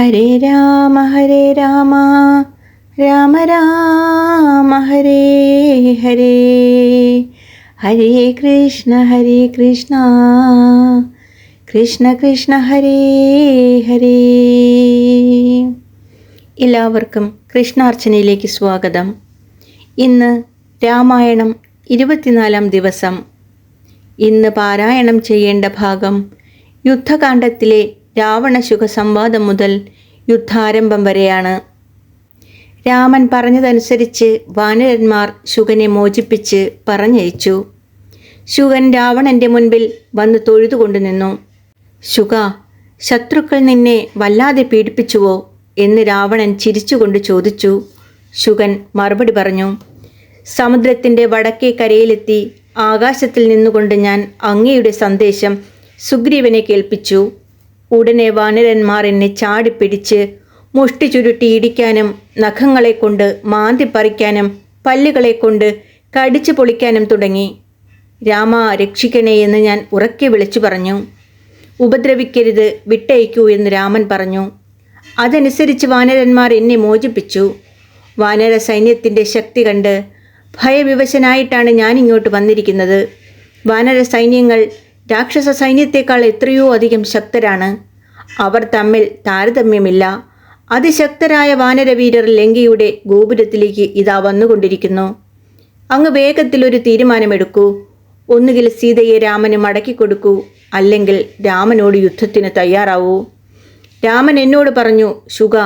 ഹരേ രാമ ഹരേ രാമ. രാമ രാമ ഹരേ ഹരേ. ഹരേ കൃഷ്ണ ഹരേ കൃഷ്ണ. കൃഷ്ണ കൃഷ്ണ ഹരേ ഹരേ. എല്ലാവർക്കും കൃഷ്ണാർച്ചനയിലേക്ക് സ്വാഗതം. ഇന്ന് രാമായണം ഇരുപത്തിനാലാം ദിവസം. ഇന്ന് പാരായണം ചെയ്യേണ്ട ഭാഗം യുദ്ധകാണ്ഡത്തിലെ രാവണശുഖ സംവാദം മുതൽ യുദ്ധാരംഭം വരെയാണ്. രാമൻ പറഞ്ഞതനുസരിച്ച് വാനരന്മാർ ശുഗനെ മോചിപ്പിച്ച് പറഞ്ഞയച്ചു. ശുഗൻ രാവണന്റെ മുൻപിൽ വന്ന് തൊഴുതുകൊണ്ടു നിന്നു. ശുഗ ശത്രുക്കൾ നിന്നെ വല്ലാതെ പീഡിപ്പിച്ചുവോ? എന്ന് രാവണൻ ചിരിച്ചുകൊണ്ട് ചോദിച്ചു. ശുഗൻ മറുപടി പറഞ്ഞു സമുദ്രത്തിന്റെ വടക്കേ കരയിലെത്തി ആകാശത്തിൽ നിന്നുകൊണ്ട് ഞാൻ അങ്ങയുടെ സന്ദേശം സുഗ്രീവനെ കേൾപ്പിച്ചു. ഉടനെ വാനരന്മാർ എന്നെ ചാടിപ്പിടിച്ച് മുഷ്ടി ചുരുട്ടി ഇടിക്കാനും നഖങ്ങളെ കൊണ്ട് മാന്തി പറിക്കാനും പല്ലുകളെ കൊണ്ട് കടിച്ചു പൊളിക്കാനും തുടങ്ങി. രാമ രക്ഷിക്കണേ എന്ന് ഞാൻ ഉറക്കെ വിളിച്ചു പറഞ്ഞു. ഉപദ്രവിക്കരുത് വിട്ടയക്കൂ എന്ന് രാമൻ പറഞ്ഞു. അതനുസരിച്ച് വാനരന്മാർ എന്നെ മോചിപ്പിച്ചു. വാനര സൈന്യത്തിന്റെ ശക്തി കണ്ട് ഭയവിവശനായിട്ടാണ് ഞാൻ ഇങ്ങോട്ട് വന്നിരിക്കുന്നത്. വാനര സൈന്യങ്ങൾ രാക്ഷസ സൈന്യത്തെക്കാൾ എത്രയോ അധികം ശക്തരാണ്. അവർ തമ്മിൽ താരതമ്യമില്ല. അതിശക്തരായ വാനരവീരർ ലങ്കയുടെ ഗോപുരത്തിലേക്ക് ഇതാ വന്നുകൊണ്ടിരിക്കുന്നു. അങ്ങ് വേഗത്തിൽ ഒരു തീരുമാനമെടുക്കൂ. ഒന്നുകിൽ സീതയെ രാമന് മടക്കിക്കൊടുക്കൂ അല്ലെങ്കിൽ രാമനോട് യുദ്ധത്തിന് തയ്യാറാവൂ. രാമൻ എന്നോട് പറഞ്ഞു ശുഗ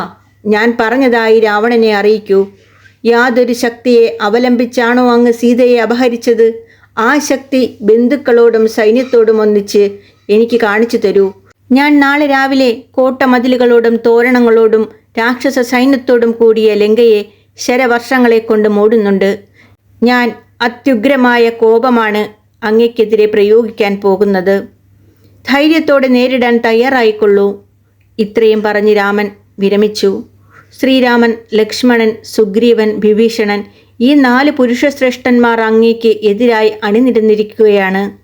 ഞാൻ പറഞ്ഞതായി രാവണനെ അറിയിക്കൂ. യാതൊരു ശക്തിയെ അവലംബിച്ചാണോ അങ്ങ് സീതയെ അപഹരിച്ചത്? ആ ശക്തി ബന്ധുക്കളോടും സൈന്യത്തോടും ഒന്നിച്ച് എനിക്ക് കാണിച്ചു തരൂ. ഞാൻ നാളെ രാവിലെ കോട്ടമതിലുകളോടും തോരണങ്ങളോടും രാക്ഷസ സൈന്യത്തോടും കൂടിയ ലങ്കയെ ശരവർഷങ്ങളെ കൊണ്ട് മൂടുന്നുണ്ട്. ഞാൻ അത്യുഗ്രമായ കോപമാണ് അങ്ങയ്ക്കെതിരെ പ്രയോഗിക്കാൻ പോകുന്നത്. ധൈര്യത്തോടെ നേരിടാൻ തയ്യാറായിക്കൊള്ളൂ. ഇത്രയും പറഞ്ഞ് രാമൻ വിരമിച്ചു. ശ്രീരാമൻ ലക്ഷ്മണൻ സുഗ്രീവൻ വിഭീഷണൻ ഈ നാല് പുരുഷശ്രേഷ്ഠന്മാർ അങ്ങേക്ക് എതിരായി അണിനിരന്നിരിക്കുകയാണ്.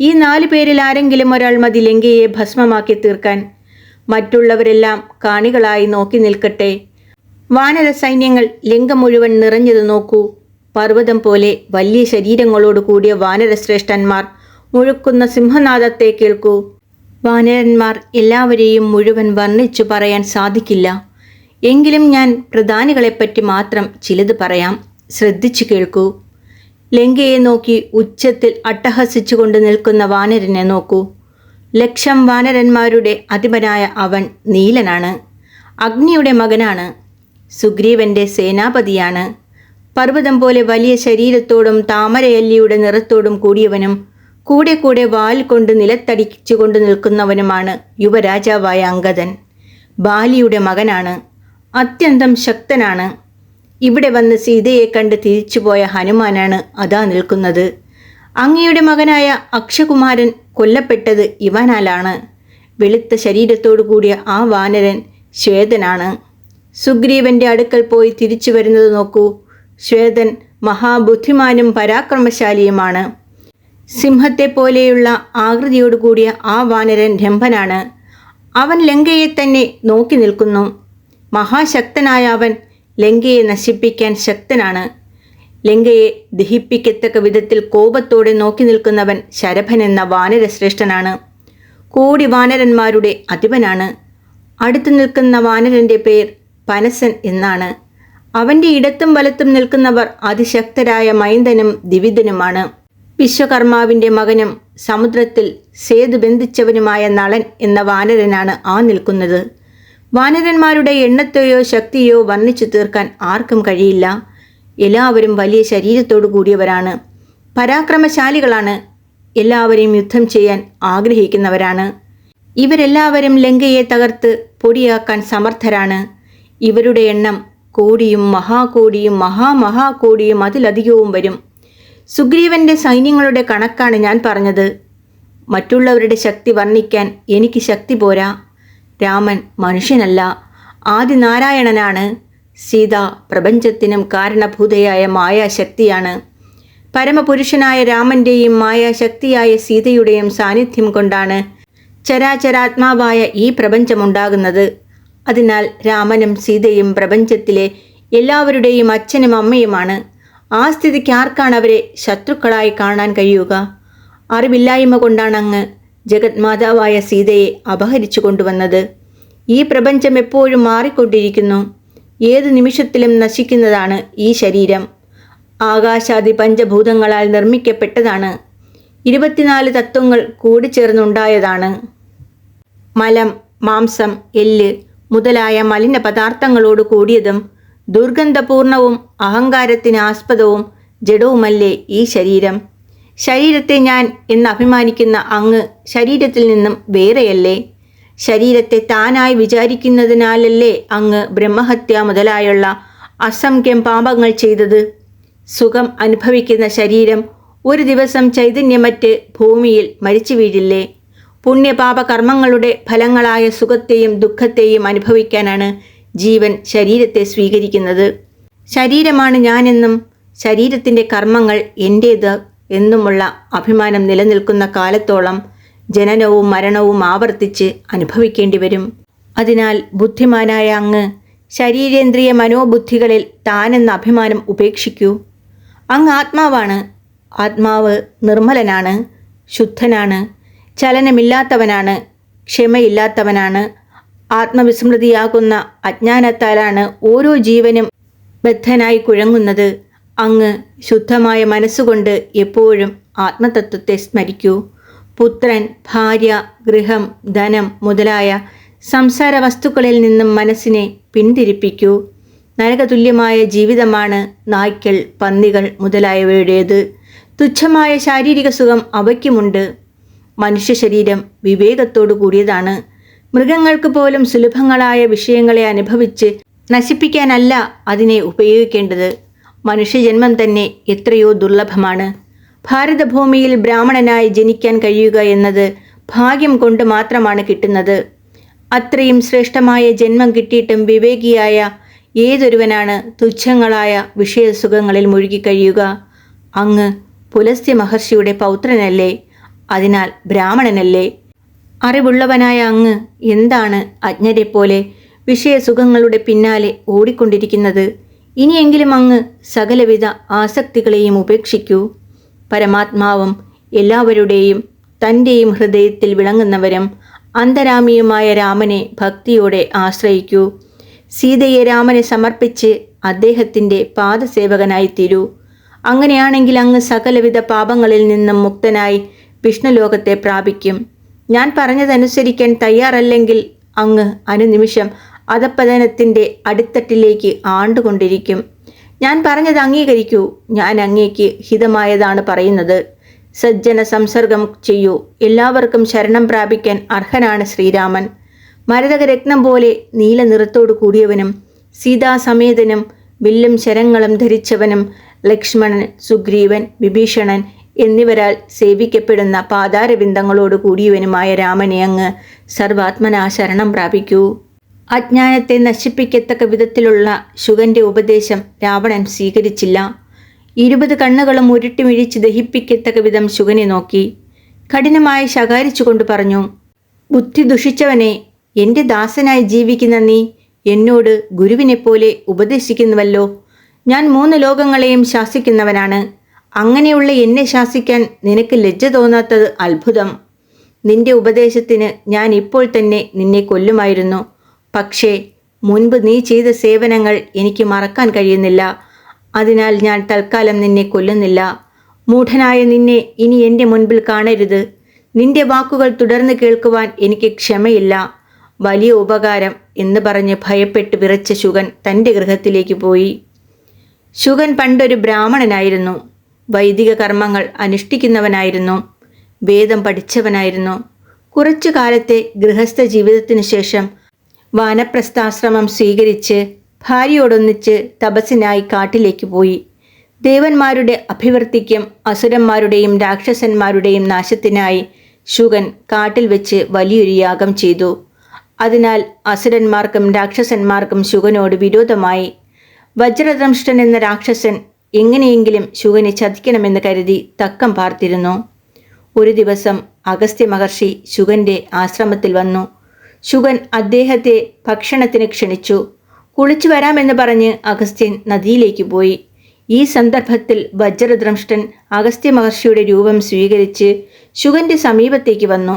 ഈ നാലു പേരിൽ ആരെങ്കിലും ഒരാൾ മതി ലങ്കയെ ഭസ്മമാക്കി തീർക്കാൻ. മറ്റുള്ളവരെല്ലാം കാണികളായി നോക്കി നിൽക്കട്ടെ. വാനര സൈന്യങ്ങൾ ലങ്ക മുഴുവൻ നിറഞ്ഞത് നോക്കൂ. പർവതം പോലെ വലിയ ശരീരങ്ങളോട് കൂടിയ വാനരശ്രേഷ്ഠന്മാർ മുഴുക്കുന്ന സിംഹനാദത്തെ കേൾക്കൂ. വാനരന്മാർ എല്ലാവരെയും മുഴുവൻ വർണിച്ചു പറയാൻ സാധിക്കില്ല. എങ്കിലും ഞാൻ പ്രധാനികളെപ്പറ്റി മാത്രം ചിലത് പറയാം. ശ്രദ്ധിച്ചു കേൾക്കൂ. ലങ്കയെ നോക്കി ഉച്ചത്തിൽ അട്ടഹസിച്ചുകൊണ്ട് നിൽക്കുന്ന വാനരനെ നോക്കൂ. ലക്ഷം വാനരന്മാരുടെ അധിപനായ അവൻ നീലനാണ്. അഗ്നിയുടെ മകനാണ്. സുഗ്രീവന്റെ സേനാപതിയാണ്. പർവതം പോലെ വലിയ ശരീരത്തോടും താമരയല്ലിയുടെ നിറത്തോടും കൂടിയവനും കൂടെ കൂടെ വാൽ കൊണ്ട് നിലത്തടിച്ചുകൊണ്ട് നിൽക്കുന്നവനുമാണ് യുവരാജാവായ അങ്കദൻ ബാലിയുടെ മകനാണ്. അത്യന്തം ശക്തനാണ്. ഇവിടെ വന്ന് സീതയെ കണ്ട് തിരിച്ചുപോയ ഹനുമാനാണ് അതാ നിൽക്കുന്നത്. അങ്ങയുടെ മകനായ അക്ഷകുമാരൻ കൊല്ലപ്പെട്ടത് ഇവനാലാണ്. വെളുത്ത ശരീരത്തോടു കൂടിയ ആ വാനരൻ ശ്വേതനാണ്. സുഗ്രീവന്റെ അടുക്കൽ പോയി തിരിച്ചു വരുന്നത് നോക്കൂ. ശ്വേതൻ മഹാബുദ്ധിമാനും പരാക്രമശാലിയുമാണ്. സിംഹത്തെ പോലെയുള്ള ആകൃതിയോട് കൂടിയ ആ വാനരൻ രംഭനാണ്. അവൻ ലങ്കയെ തന്നെ നോക്കി നിൽക്കുന്നു. മഹാശക്തനായ അവൻ ലങ്കയെ നശിപ്പിക്കാൻ ശക്തനാണ്. ലങ്കയെ ദഹിപ്പിക്കത്തക്ക വിധത്തിൽ കോപത്തോടെ നോക്കി നിൽക്കുന്നവൻ ശരഭൻ എന്ന വാനരശ്രേഷ്ഠനാണ് കോടി വാനരന്മാരുടെ അധിപനാണ്. അടുത്തു നിൽക്കുന്ന വാനരന്റെ പേർ പനസൻ എന്നാണ്. അവന്റെ ഇടത്തും വലത്തും നിൽക്കുന്നവർ അതിശക്തരായ മൈന്ദനും ദിവിദനുമാണ് വിശ്വകർമാവിന്റെ മകനും സമുദ്രത്തിൽ സേതു ബന്ധിച്ചവനുമായ നളൻ എന്ന വാനരനാണ് ആ നിൽക്കുന്നത്. വാനരന്മാരുടെ എണ്ണത്തെയോ ശക്തിയോ വർണിച്ചു തീർക്കാൻ ആർക്കും കഴിയില്ല. എല്ലാവരും വലിയ ശരീരത്തോടു കൂടിയവരാണ്. പരാക്രമശാലികളാണ്. എല്ലാവരെയും യുദ്ധം ചെയ്യാൻ ആഗ്രഹിക്കുന്നവരാണ്. ഇവരെല്ലാവരും ലങ്കയെ തകർത്ത് പൊടിയാക്കാൻ സമർത്ഥരാണ്. ഇവരുടെ എണ്ണം കോടിയും മഹാകോടിയും മഹാമഹാകോടിയും അതിലധികവും വരും. സുഗ്രീവന്റെ സൈന്യങ്ങളുടെ കണക്കാണ് ഞാൻ പറഞ്ഞത്. മറ്റുള്ളവരുടെ ശക്തി വർണിക്കാൻ എനിക്ക് ശക്തി പോരാ. രാമൻ മനുഷ്യനല്ല. ആദിനാരായണനാണ്. സീത പ്രപഞ്ചത്തിനും കാരണഭൂതയായ മായാശക്തിയാണ്. പരമപുരുഷനായ രാമന്റെയും മായാശക്തിയായ സീതയുടെയും സാന്നിധ്യം കൊണ്ടാണ് ചരാചരാത്മാവായ ഈ പ്രപഞ്ചമുണ്ടാകുന്നത്. അതിനാൽ രാമനും സീതയും പ്രപഞ്ചത്തിലെ എല്ലാവരുടെയും അച്ഛനും അമ്മയുമാണ്. ആ സ്ഥിതിക്ക് ആർക്കാണ് അവരെ ശത്രുക്കളായി കാണാൻ കഴിയുക? അറിവില്ലായ്മ കൊണ്ടാണ് അങ്ങ് ജഗത് മാതാവായ സീതയെ അപഹരിച്ചു കൊണ്ടുവന്നത്. ഈ പ്രപഞ്ചം എപ്പോഴും മാറിക്കൊണ്ടിരിക്കുന്നു. ഏതു നിമിഷത്തിലും നശിക്കുന്നതാണ് ഈ ശരീരം. ആകാശാദി പഞ്ചഭൂതങ്ങളാൽ നിർമ്മിക്കപ്പെട്ടതാണ്. ഇരുപത്തിനാല് തത്വങ്ങൾ കൂടി ചേർന്നുണ്ടായതാണ് മലം മാംസം എല്ല് മുതലായ മലിന പദാർത്ഥങ്ങളോട് കൂടിയതും ദുർഗന്ധപൂർണവും അഹങ്കാരത്തിന് ആസ്പദവും ജഡവുമല്ലേ ഈ ശരീരം? ശരീരത്തെ ഞാൻ എന്ന് അഭിമാനിക്കുന്ന അങ്ങ് ശരീരത്തിൽ നിന്നും വേറെയല്ലേ? ശരീരത്തെ താനായി വിചാരിക്കുന്നതിനാലല്ലേ അങ്ങ് ബ്രഹ്മഹത്യ മുതലായുള്ള അസംഖ്യം പാപങ്ങൾ ചെയ്തത്? സുഖം അനുഭവിക്കുന്ന ശരീരം ഒരു ദിവസം ചൈതന്യമറ്റ് ഭൂമിയിൽ മരിച്ചു വീഴില്ലേ? പുണ്യപാപ കർമ്മങ്ങളുടെ ഫലങ്ങളായ സുഖത്തെയും ദുഃഖത്തെയും അനുഭവിക്കാനാണ് ജീവൻ ശരീരത്തെ സ്വീകരിക്കുന്നത്. ശരീരമാണ് ഞാനെന്നും ശരീരത്തിന്റെ കർമ്മങ്ങൾ എന്റേത് എന്നുമുള്ള അഭിമാനം നിലനിൽക്കുന്ന കാലത്തോളം ജനനവും മരണവും ആവർത്തിച്ച് അനുഭവിക്കേണ്ടി വരും അതിനാൽ ബുദ്ധിമാനായ അങ്ങ് ശരീരേന്ദ്രിയ മനോബുദ്ധികളിൽ താനെന്ന അഭിമാനം ഉപേക്ഷിക്കൂ. അങ്ങ് ആത്മാവാണ്. ആത്മാവ് നിർമ്മലനാണ് ശുദ്ധനാണ് ചലനമില്ലാത്തവനാണ് ക്ഷമയില്ലാത്തവനാണ് ആത്മവിസ്മൃതിയാകുന്ന അജ്ഞാനത്താലാണ് ഓരോ ജീവനും ബദ്ധനായി കുഴങ്ങുന്നത്. അങ്ങ് ശുദ്ധമായ മനസ്സുകൊണ്ട് എപ്പോഴും ആത്മതത്വത്തെ സ്മരിക്കൂ. പുത്രൻ ഭാര്യ ഗൃഹം ധനം മുതലായ സംസാര വസ്തുക്കളിൽ നിന്നും മനസ്സിനെ പിന്തിരിപ്പിക്കൂ. നരകതുല്യമായ ജീവിതമാണ് നായ്ക്കൾ പന്നികൾ മുതലായവയുടേത്. തുച്ഛമായ ശാരീരിക സുഖം അവയ്ക്കുമുണ്ട്. മനുഷ്യ ശരീരം വിവേകത്തോടു കൂടിയതാണ്. മൃഗങ്ങൾക്ക് പോലും സുലഭങ്ങളായ വിഷയങ്ങളെ അനുഭവിച്ച് നശിപ്പിക്കാനല്ല അതിനെ ഉപയോഗിക്കേണ്ടത്. മനുഷ്യജന്മം തന്നെ എത്രയോ ദുർലഭമാണ്. ഭാരതഭൂമിയിൽ ബ്രാഹ്മണനായി ജനിക്കാൻ കഴിയുക എന്നത് ഭാഗ്യം കൊണ്ട് മാത്രമാണ് കിട്ടുന്നത്. അത്രയും ശ്രേഷ്ഠമായ ജന്മം കിട്ടിയിട്ടും വിവേകിയായ ഏതൊരുവനാണ് തുച്ഛങ്ങളായ വിഷയസുഖങ്ങളിൽ മുഴുകിക്കഴിയുക അങ്ങ് പുലസ്ത്യ മഹർഷിയുടെ പൗത്രനല്ലേ? അതിനാൽ ബ്രാഹ്മണനല്ലേ? അറിവുള്ളവനായ അങ്ങ് എന്താണ് അജ്ഞരെപ്പോലെ വിഷയസുഖങ്ങളുടെ പിന്നാലെ ഓടിക്കൊണ്ടിരിക്കുന്നത്? ഇനിയെങ്കിലും അങ്ങ് സകലവിധ ആസക്തികളെയും ഉപേക്ഷിക്കൂ. പരമാത്മാവും എല്ലാവരുടെയും തന്റെയും ഹൃദയത്തിൽ വിളങ്ങുന്നവരും അന്തരാമിയുമായ രാമനെ ഭക്തിയോടെ ആശ്രയിക്കൂ. സീതയെ രാമനെ സമർപ്പിച്ച് അദ്ദേഹത്തിന്റെ പാദസേവകനായി തീരൂ അങ്ങനെയാണെങ്കിൽ അങ്ങ് സകലവിധ പാപങ്ങളിൽ നിന്നും മുക്തനായി വിഷ്ണുലോകത്തെ പ്രാപിക്കും. ഞാൻ പറഞ്ഞതനുസരിക്കാൻ തയ്യാറല്ലെങ്കിൽ അങ്ങ് അനുനിമിഷം അധപ്പതനത്തിന്റെ അടിത്തട്ടിലേക്ക് ആണ്ടുകൊണ്ടിരിക്കും. ഞാൻ പറഞ്ഞത് അംഗീകരിക്കൂ. ഞാൻ അങ്ങേക്ക് ഹിതമായതാണ് പറയുന്നത്. സജ്ജന സംസർഗം ചെയ്യൂ. എല്ലാവർക്കും ശരണം പ്രാപിക്കാൻ അർഹനാണ് ശ്രീരാമൻ. മരതകരത്നം പോലെ നീല നിറത്തോടു കൂടിയവനും സീതാസമേതനും വില്ലും ശരങ്ങളും ധരിച്ചവനും ലക്ഷ്മണൻ സുഗ്രീവൻ വിഭീഷണൻ എന്നിവരാൽ സേവിക്കപ്പെടുന്ന പാതാരബിന്ദങ്ങളോട് കൂടിയവനുമായ രാമനെ അങ്ങ് സർവാത്മനാ ശരണം പ്രാപിക്കൂ. അജ്ഞാനത്തെ നശിപ്പിക്കത്തക്ക വിധത്തിലുള്ള ശുഗന്റെ ഉപദേശം രാവണൻ സ്വീകരിച്ചില്ല. ഇരുപത് കണ്ണുകളും ഉരുട്ടിമിഴിച്ച് ദഹിപ്പിക്കത്തക്ക വിധം ശുഗനെ നോക്കി. കഠിനമായി ശകാരിച്ചുകൊണ്ട് പറഞ്ഞു ബുദ്ധി ദുഷിച്ചവനെ എന്റെ ദാസനായി ജീവിക്കുന്ന നീ എന്നോട് ഗുരുവിനെപ്പോലെ ഉപദേശിക്കുന്നുവല്ലോ. ഞാൻ മൂന്ന് ലോകങ്ങളെയും ശാസിക്കുന്നവനാണ്. അങ്ങനെയുള്ള എന്നെ ശാസിക്കാൻ നിനക്ക് ലജ്ജ തോന്നാത്തത് അത്ഭുതം. നിന്റെ ഉപദേശത്തിന് ഞാൻ ഇപ്പോൾ തന്നെ നിന്നെ കൊല്ലുമായിരുന്നു. പക്ഷേ മുൻപ് നീ ചെയ്ത സേവനങ്ങൾ എനിക്ക് മറക്കാൻ കഴിയുന്നില്ല. അതിനാൽ ഞാൻ തൽക്കാലം നിന്നെ കൊല്ലുന്നില്ല. മൂഢനായ നിന്നെ ഇനി എന്റെ മുൻപിൽ കാണരുത്. നിന്റെ വാക്കുകൾ തുടർന്ന് കേൾക്കുവാൻ എനിക്ക് ക്ഷമയില്ല. വലിയ ഉപകാരം എന്ന് പറഞ്ഞ് ഭയപ്പെട്ട് വിറച്ച ശുഗൻ തന്റെ ഗൃഹത്തിലേക്ക് പോയി. ശുഗൻ പണ്ടൊരു ബ്രാഹ്മണനായിരുന്നു. വൈദിക കർമ്മങ്ങൾ അനുഷ്ഠിക്കുന്നവനായിരുന്നു. വേദം പഠിച്ചവനായിരുന്നു. കുറച്ചു കാലത്തെ ഗൃഹസ്ഥ ജീവിതത്തിനു ശേഷം വാനപ്രസ്ഥാശ്രമം സ്വീകരിച്ച് ഭാര്യയോടൊന്നിച്ച് തപസ്സിനായി കാട്ടിലേക്ക് പോയി. ദേവന്മാരുടെ അഭിവൃദ്ധിക്കും അസുരന്മാരുടെയും രാക്ഷസന്മാരുടെയും നാശത്തിനായി ശുഗൻ കാട്ടിൽ വെച്ച് വലിയൊരു യാഗം ചെയ്തു. അതിനാൽ അസുരന്മാർക്കും രാക്ഷസന്മാർക്കും ശുഗനോട് വിരോധമായി. വജ്രദംഷ്ടൻ എന്ന രാക്ഷസൻ എങ്ങനെയെങ്കിലും ശുഗനെ ചതിക്കണമെന്ന് കരുതി തക്കം പാർത്തിരുന്നു. ഒരു ദിവസം അഗസ്ത്യ മഹർഷി ശുഗന്റെ ആശ്രമത്തിൽ വന്നു. ശുഗൻ അദ്ദേഹത്തെ ഭക്ഷണത്തിന് ക്ഷണിച്ചു. കുളിച്ചു വരാമെന്ന് പറഞ്ഞ് അഗസ്ത്യൻ നദിയിലേക്ക് പോയി. ഈ സന്ദർഭത്തിൽ വജ്രദ്രംഷ്ടൻ അഗസ്ത്യ മഹർഷിയുടെ രൂപം സ്വീകരിച്ച് ശുഗന്റെ സമീപത്തേക്ക് വന്നു.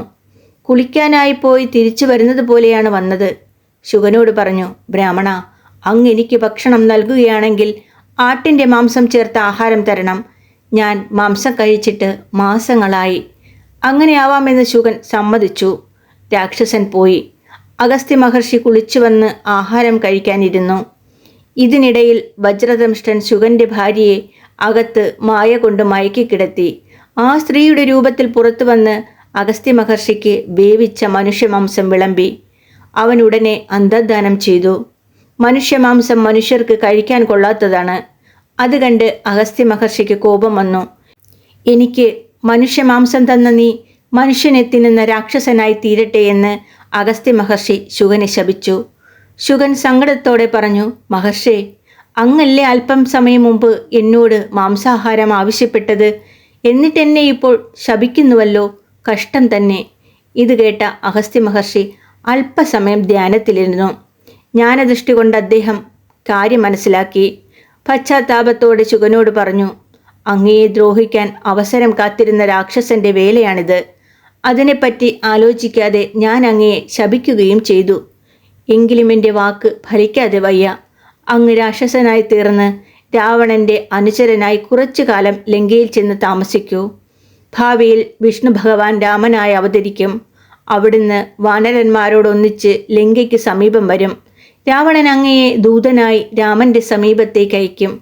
കുളിക്കാനായി പോയി തിരിച്ചു വരുന്നത് പോലെയാണ് വന്നത്. ശുഗനോട് പറഞ്ഞു ബ്രാഹ്മണ അങ്ങ് എനിക്ക് ഭക്ഷണം നൽകുകയാണെങ്കിൽ ആട്ടിന്റെ മാംസം ചേർത്ത ആഹാരം തരണം. ഞാൻ മാംസം കഴിച്ചിട്ട് മാസങ്ങളായി. അങ്ങനെയാവാമെന്ന് ശുഗൻ സമ്മതിച്ചു. രാക്ഷസൻ പോയി. അഗസ്ത്യ മഹർഷി കുളിച്ചു വന്ന് ആഹാരം കഴിക്കാനിരുന്നു. ഇതിനിടയിൽ വജ്രദംഷ്ടൻ ശുഗന്റെ ഭാര്യയെ അകത്ത് മായ കൊണ്ട് മയക്കിക്കിടത്തി ആ സ്ത്രീയുടെ രൂപത്തിൽ പുറത്തു വന്ന് അഗസ്ത്യ മഹർഷിക്ക് വേവിച്ച മനുഷ്യമാംസം വിളമ്പി. അവൻ ഉടനെ അന്തർദാനം ചെയ്തു. മനുഷ്യമാംസം മനുഷ്യർക്ക് കഴിക്കാൻ കൊള്ളാത്തതാണ്. അത് കണ്ട് അഗസ്ത്യ മഹർഷിക്ക് കോപം വന്നു. എനിക്ക് മനുഷ്യമാംസം തന്ന നീ മനുഷ്യനെ തിന്നുന്ന രാക്ഷസനായി തീരട്ടെ എന്ന് അഗസ്ത്യ മഹർഷി ശുഗനെ ശപിച്ചു. ശുഗൻ സങ്കടത്തോടെ പറഞ്ഞു മഹർഷേ അങ്ങല്ലേ അല്പം സമയം മുമ്പ് എന്നോട് മാംസാഹാരം ആവശ്യപ്പെട്ടത്? എന്നിട്ടെന്നെ ഇപ്പോൾ ശപിക്കുന്നുവല്ലോ? കഷ്ടം തന്നെ. ഇത് കേട്ട അഗസ്ത്യ മഹർഷി അല്പസമയം ധ്യാനത്തിലിരുന്നു. ജ്ഞാനദൃഷ്ടി കൊണ്ട് അദ്ദേഹം കാര്യം മനസ്സിലാക്കി. പശ്ചാത്താപത്തോടെ ശുഗനോട് പറഞ്ഞു അങ്ങയെ ദ്രോഹിക്കാൻ അവസരം കാത്തിരുന്ന രാക്ഷസന്റെ വേലയാണിത്. അതിനെപ്പറ്റി ആലോചിക്കാതെ ഞാൻ അങ്ങയെ ശപിക്കുകയും ചെയ്തു. എങ്കിലും എന്റെ വാക്ക് ഫലിക്കാതെ വയ്യ. അങ്ങ് രാക്ഷസനായി തീർന്ന് രാവണന്റെ അനുചരനായി കുറച്ചു കാലം ലങ്കയിൽ ചെന്ന് താമസിക്കൂ. ഭാവിയിൽ വിഷ്ണു ഭഗവാൻ രാമനായി അവതരിക്കും. അവിടുന്ന് വാനരന്മാരോടൊന്നിച്ച് ലങ്കയ്ക്ക് സമീപം വരും. രാവണൻ അങ്ങയെ ദൂതനായി രാമന്റെ സമീപത്തേക്ക് അയക്കും.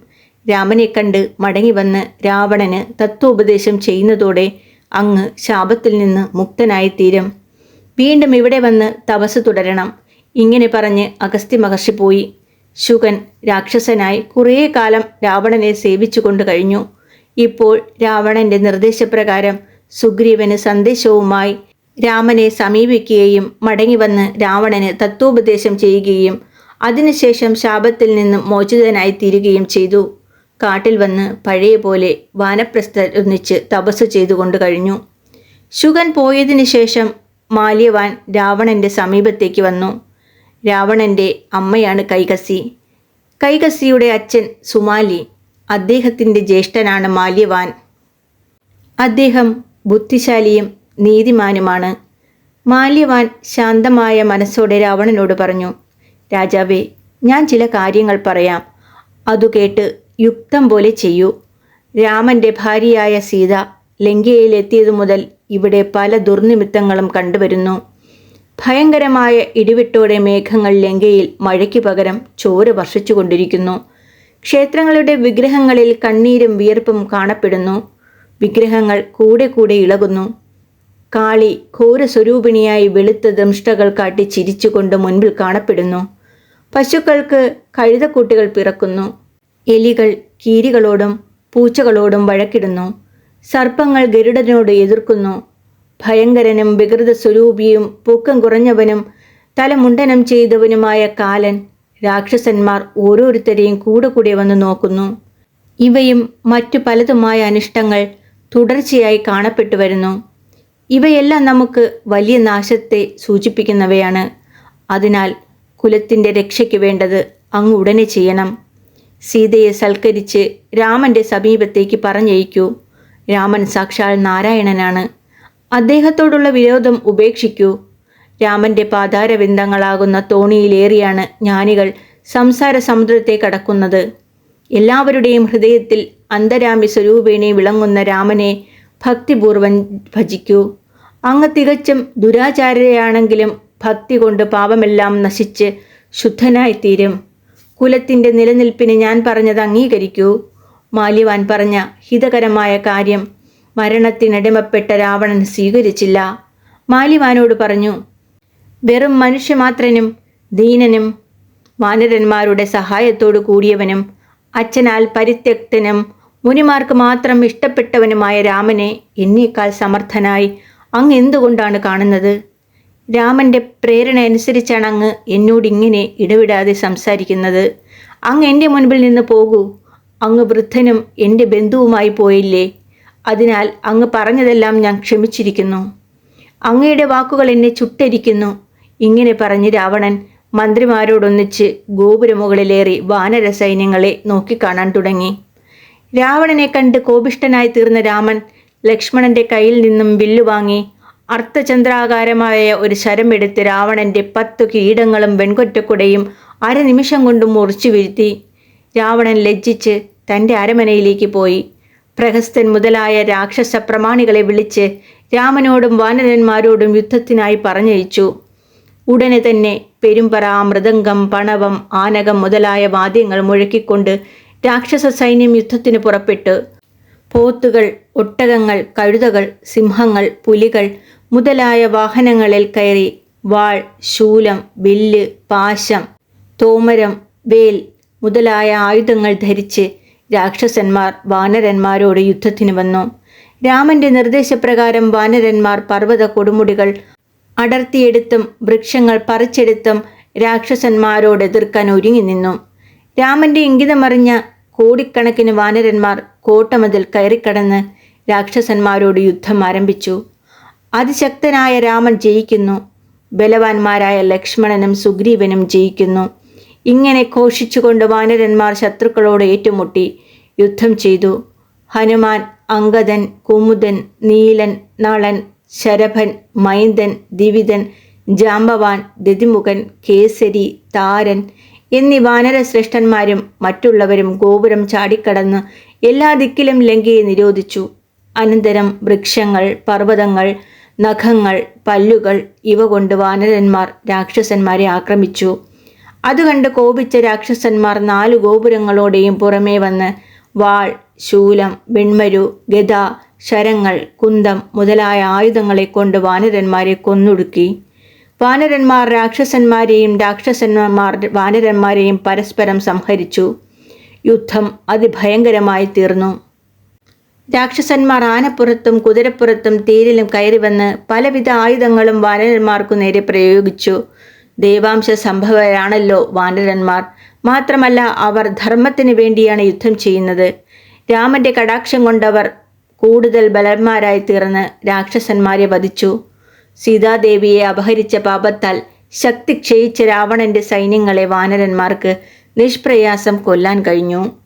രാമനെ കണ്ട് മടങ്ങി വന്ന് രാവണന് തത്വോപദേശം ചെയ്യുന്നതോടെ അങ്ങ് ശാപത്തിൽ നിന്ന് മുക്തനായിത്തീരും. വീണ്ടും ഇവിടെ വന്ന് തപസ് തുടരണം. ഇങ്ങനെ പറഞ്ഞ് അഗസ്ത്യ മഹർഷി പോയി. ശുകൻ രാക്ഷസനായി കുറേ കാലം രാവണനെ സേവിച്ചുകൊണ്ട് കഴിഞ്ഞു. ഇപ്പോൾ രാവണന്റെ നിർദ്ദേശപ്രകാരം സുഗ്രീവന് സന്ദേശവുമായി രാമനെ സമീപിക്കുകയും മടങ്ങി വന്ന് രാവണന് തത്വോപദേശം ചെയ്യുകയും അതിനുശേഷം ശാപത്തിൽ നിന്നും മോചിതനായി തീരുകയും ചെയ്തു. കാട്ടിൽ വന്ന് പഴയ പോലെ വാനപ്രസ്ഥർ ഒന്നിച്ച് തപസ് ചെയ്തുകൊണ്ട് കഴിഞ്ഞു. ശുഗൻ പോയതിനു ശേഷം മാലിയവാൻ രാവണന്റെ സമീപത്തേക്ക് വന്നു. രാവണന്റെ അമ്മയാണ് കൈകസി. കൈകസിയുടെ അച്ഛൻ സുമാലി അദ്ദേഹത്തിന്റെ ജ്യേഷ്ഠനാണ് മാലിയവാൻ. അദ്ദേഹം ബുദ്ധിശാലിയും നീതിമാനുമാണ്. മാലിയവാൻ ശാന്തമായ മനസ്സോടെ രാവണനോട് പറഞ്ഞു രാജാവേ ഞാൻ ചില കാര്യങ്ങൾ പറയാം. അതു കേട്ട് യുക്തം പോലെ ചെയ്യൂ. രാമന്റെ ഭാര്യയായ സീത ലങ്കയിലെത്തിയതു മുതൽ ഇവിടെ പല ദുർനിമിത്തങ്ങളും കണ്ടുവരുന്നു. ഭയങ്കരമായ ഇടിവിട്ടോടെ മേഘങ്ങൾ ലങ്കയിൽ മഴയ്ക്ക് പകരം ചോര വർഷിച്ചുകൊണ്ടിരിക്കുന്നു. ക്ഷേത്രങ്ങളുടെ വിഗ്രഹങ്ങളിൽ കണ്ണീരും വിയർപ്പും കാണപ്പെടുന്നു. വിഗ്രഹങ്ങൾ കൂടെ കൂടെ ഇളകുന്നു. കാളി ഘോരസ്വരൂപിണിയായി വെളുത്ത ദംഷ്ടകൾ കാട്ടി ചിരിച്ചുകൊണ്ട് മുൻപിൽ കാണപ്പെടുന്നു. പശുക്കൾക്ക് കഴുതക്കൂട്ടുകൾ പിറക്കുന്നു. എലികൾ കീരികളോടും പൂച്ചകളോടും വഴക്കിടുന്നു. സർപ്പങ്ങൾ ഗരുഡനോട് എതിർക്കുന്നു. ഭയങ്കരനും വികൃത സ്വരൂപിയും പൂക്കം കുറഞ്ഞവനും തലമുണ്ടനം ചെയ്തവനുമായ കാലൻ രാക്ഷസന്മാർ ഓരോരുത്തരെയും കൂടെ കൂടെ വന്ന് നോക്കുന്നു. ഇവയും മറ്റു പലതുമായ അനിഷ്ടങ്ങൾ തുടർച്ചയായി കാണപ്പെട്ടു വരുന്നു. ഇവയെല്ലാം നമുക്ക് വലിയ നാശത്തെ സൂചിപ്പിക്കുന്നവയാണ്. അതിനാൽ കുലത്തിന്റെ രക്ഷയ്ക്ക് വേണ്ടത് അങ്ങ് ഉടനെ ചെയ്യണം. സീതയെ സൽക്കരിച്ച് രാമന്റെ സമീപത്തേക്ക് പറഞ്ഞയക്കൂ. രാമൻ സാക്ഷാൽ നാരായണനാണ്. അദ്ദേഹത്തോടുള്ള വിരോധം ഉപേക്ഷിക്കൂ. രാമന്റെ പാതാരവിന്ദങ്ങളാകുന്ന തോണിയിലേറിയാണ് ജ്ഞാനികൾ സംസാര സമുദ്രത്തെ കടക്കുന്നത്. എല്ലാവരുടെയും ഹൃദയത്തിൽ അന്തരാമി സ്വരൂപേണി വിളങ്ങുന്ന രാമനെ ഭക്തിപൂർവം ഭജിക്കൂ. അങ്ങ് തികച്ചും ദുരാചാരയാണെങ്കിലും ഭക്തി കൊണ്ട് പാപമെല്ലാം നശിച്ച് ശുദ്ധനായിത്തീരും. കുലത്തിന്റെ നിലനിൽപ്പിന് ഞാൻ പറഞ്ഞത് അംഗീകരിക്കൂ. മാല്യവാൻ പറഞ്ഞ ഹിതകരമായ കാര്യം മരണത്തിനടിമപ്പെട്ട രാവണൻ സ്വീകരിച്ചില്ല. മാലിവാനോട് പറഞ്ഞു വെറും മനുഷ്യമാത്രനും ദീനനും വാനരന്മാരുടെ സഹായത്തോടു കൂടിയവനും അച്ഛനാൽ പരിത്യക്തനും മുനിമാർക്ക് മാത്രം ഇഷ്ടപ്പെട്ടവനുമായ രാമനെ എന്നേക്കാൾ സമർത്ഥനായി അങ്ങ് എന്തുകൊണ്ടാണ് കാണുന്നത്? രാമന്റെ പ്രേരണ അനുസരിച്ചാണ് അങ്ങ് എന്നോട് ഇങ്ങനെ ഇടവിടാതെ സംസാരിക്കുന്നത്. അങ്ങ് എന്റെ മുൻപിൽ നിന്ന് പോകൂ. അങ്ങ് വൃദ്ധനും എന്റെ ബന്ധുവുമായി പോയില്ലേ? അതിനാൽ അങ്ങ് പറഞ്ഞതെല്ലാം ഞാൻ ക്ഷമിച്ചിരിക്കുന്നു. അങ്ങയുടെ വാക്കുകൾ എന്നെ ചുട്ടരിക്കുന്നു. ഇങ്ങനെ പറഞ്ഞ് രാവണൻ മന്ത്രിമാരോടൊന്നിച്ച് ഗോപുരമുകളിലേറി വാനര സൈന്യങ്ങളെ നോക്കിക്കാണാൻ തുടങ്ങി. രാവണനെ കണ്ട് കോപിഷ്ടനായി തീർന്ന രാമൻ ലക്ഷ്മണന്റെ കയ്യിൽ നിന്നും വില്ലു വാങ്ങി അർത്ഥചന്ദ്രാകാരമായ ഒരു ശരം ശരമെടുത്ത് രാവണന്റെ പത്തു കീടങ്ങളും വെൺകൊറ്റക്കുടയും അരനിമിഷം കൊണ്ട് മുറിച്ചു വീഴ്ത്തി. രാവണൻ ലജ്ജിച്ച് തന്റെ അരമനയിലേക്ക് പോയി. പ്രഹസ്തൻ മുതലായ രാക്ഷസ പ്രമാണികളെ വിളിച്ച് രാമനോടും വാനരന്മാരോടും യുദ്ധത്തിനായി പറഞ്ഞയച്ചു. ഉടനെ തന്നെ പെരുമ്പറ മൃദംഗം പണവം ആനകം മുതലായ വാദ്യങ്ങൾ മുഴക്കിക്കൊണ്ട് രാക്ഷസ സൈന്യം യുദ്ധത്തിന് പുറപ്പെട്ടു. പോത്തുകൾ ഒട്ടകങ്ങൾ കഴുതകൾ സിംഹങ്ങൾ പുലികൾ മുതലായ വാഹനങ്ങളിൽ കയറി വാൾ ശൂലം വില്ല് പാശം തോമരം വേൽ മുതലായ ആയുധങ്ങൾ ധരിച്ച് രാക്ഷസന്മാർ വാനരന്മാരോട് യുദ്ധത്തിന് വന്നു. രാമന്റെ നിർദ്ദേശപ്രകാരം വാനരന്മാർ പർവത കൊടുമുടികൾ അടർത്തിയെടുത്തും വൃക്ഷങ്ങൾ പറിച്ചെടുത്തും രാക്ഷസന്മാരോട് എതിർക്കാൻ ഒരുങ്ങി നിന്നു. രാമന്റെ ഇംഗിതമറിഞ്ഞ കോടിക്കണക്കിന് വാനരന്മാർ കോട്ടമതിൽ കയറിക്കടന്ന് രാക്ഷസന്മാരോട് യുദ്ധം ആരംഭിച്ചു. അതിശക്തനായ രാമൻ ജയിക്കുന്നു. ബലവാന്മാരായ ലക്ഷ്മണനും സുഗ്രീവനും ജയിക്കുന്നു. ഇങ്ങനെ ഘോഷിച്ചുകൊണ്ട് വാനരന്മാർ ശത്രുക്കളോട് ഏറ്റുമുട്ടി യുദ്ധം ചെയ്തു. ഹനുമാൻ അങ്കദൻ കുമുദൻ നീലൻ നളൻ ശരഭൻ മൈന്ദൻ ദിവിതൻ ജാമ്പവാൻ ദതിമുഖൻ കേസരി താരൻ എന്നീ വാനരശ്രേഷ്ഠന്മാരും മറ്റുള്ളവരും ഗോപുരം ചാടിക്കടന്ന് എല്ലാ ദിക്കിലും ലങ്കയെ നിരോധിച്ചു. അനന്തരം വൃക്ഷങ്ങൾ പർവതങ്ങൾ നഖങ്ങൾ പല്ലുകൾ ഇവ കൊണ്ട് വാനരന്മാർ രാക്ഷസന്മാരെ ആക്രമിച്ചു. അതുകണ്ട് കോപിച്ച രാക്ഷസന്മാർ നാലു ഗോപുരങ്ങളോടെയും പുറമേ വന്ന് വാൾ ശൂലം വെൺമരു ഗദ ശരങ്ങൾ കുന്തം മുതലായ ആയുധങ്ങളെ കൊണ്ട് വാനരന്മാരെ കൊന്നൊടുക്കി. വാനരന്മാർ രാക്ഷസന്മാരെയും രാക്ഷസന്മാർ വാനരന്മാരെയും പരസ്പരം സംഹരിച്ചു. യുദ്ധം അതിഭയങ്കരമായി തീർന്നു. രാക്ഷസന്മാർ ആനപ്പുറത്തും കുതിരപ്പുറത്തും തേരിലും കയറി വന്ന് പലവിധ ആയുധങ്ങളും വാനരന്മാർക്കു നേരെ പ്രയോഗിച്ചു. ദേവാംശ സംഭവരാണല്ലോ വാനരന്മാർ. മാത്രമല്ല അവർ ധർമ്മത്തിന് വേണ്ടിയാണ് യുദ്ധം ചെയ്യുന്നത്. രാമന്റെ കടാക്ഷം കൊണ്ടവർ കൂടുതൽ ബലന്മാരായി തീർന്ന് രാക്ഷസന്മാരെ വധിച്ചു. സീതാദേവിയെ അപഹരിച്ച പാപത്താൽ ശക്തി ക്ഷയിച്ച രാവണന്റെ സൈന്യങ്ങളെ വാനരന്മാർക്ക് നിഷ്പ്രയാസം കൊല്ലാൻ കഴിഞ്ഞു.